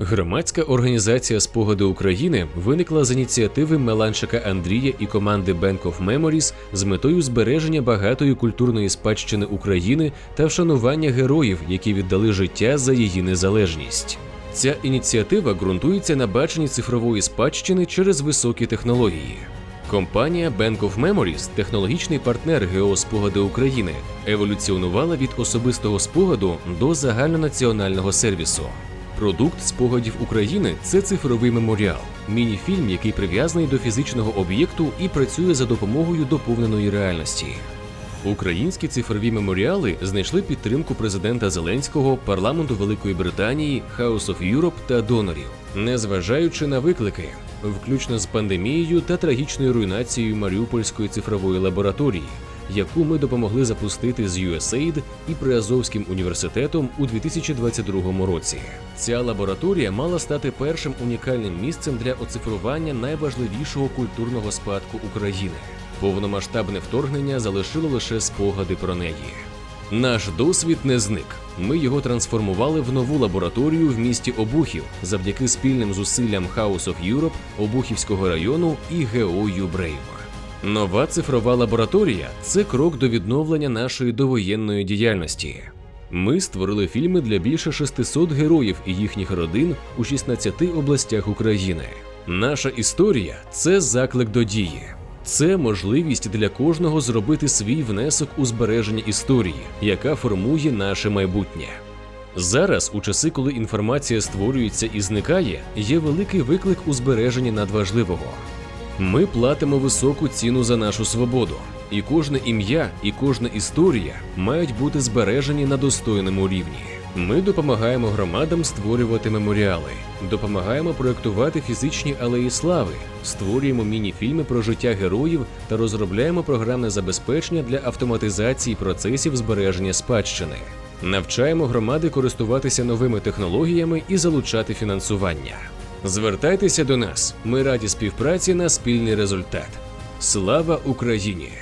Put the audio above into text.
Громадська організація Спогади України виникла з ініціативи Меланчика Андрія і команди Bank of Memories з метою збереження багатої культурної спадщини України та вшанування героїв, які віддали життя за її незалежність. Ця ініціатива ґрунтується на баченні цифрової спадщини через високі технології. Компанія Bank of Memories, технологічний партнер ГО Спогади України, еволюціонувала від особистого спогаду до загальнонаціонального сервісу. Продукт спогадів України це цифровий меморіал, міні-фільм, який прив'язаний до фізичного об'єкту і працює за допомогою доповненої реальності. Українські цифрові меморіали знайшли підтримку президента Зеленського, парламенту Великої Британії, House of Europe та донорів, незважаючи на виклики, включно з пандемією та трагічною руйнацією Маріупольської цифрової лабораторії, яку ми допомогли запустити з USAID і Приазовським університетом у 2022 році. Ця лабораторія мала стати першим унікальним місцем для оцифрування найважливішого культурного спадку України. Повномасштабне вторгнення залишило лише спогади про неї. Наш досвід не зник. Ми його трансформували в нову лабораторію в місті Обухів завдяки спільним зусиллям House of Europe, Обухівського району і ГО Юбрейва. Нова цифрова лабораторія це крок до відновлення нашої довоєнної діяльності. Ми створили фільми для більше 600 героїв і їхніх родин у 16 областях України. Наша історія це заклик до дії. Це можливість для кожного зробити свій внесок у збереження історії, яка формує наше майбутнє. Зараз, у часи, коли інформація створюється і зникає, є великий виклик у збереженні надважливого. Ми платимо високу ціну за нашу свободу, і кожне ім'я, і кожна історія мають бути збережені на достойному рівні. Ми допомагаємо громадам створювати меморіали, допомагаємо проєктувати фізичні алеї слави, створюємо міні-фільми про життя героїв та розробляємо програмне забезпечення для автоматизації процесів збереження спадщини. Навчаємо громади користуватися новими технологіями і залучати фінансування. Звертайтеся до нас. Ми раді співпраці на спільний результат. Слава Україні!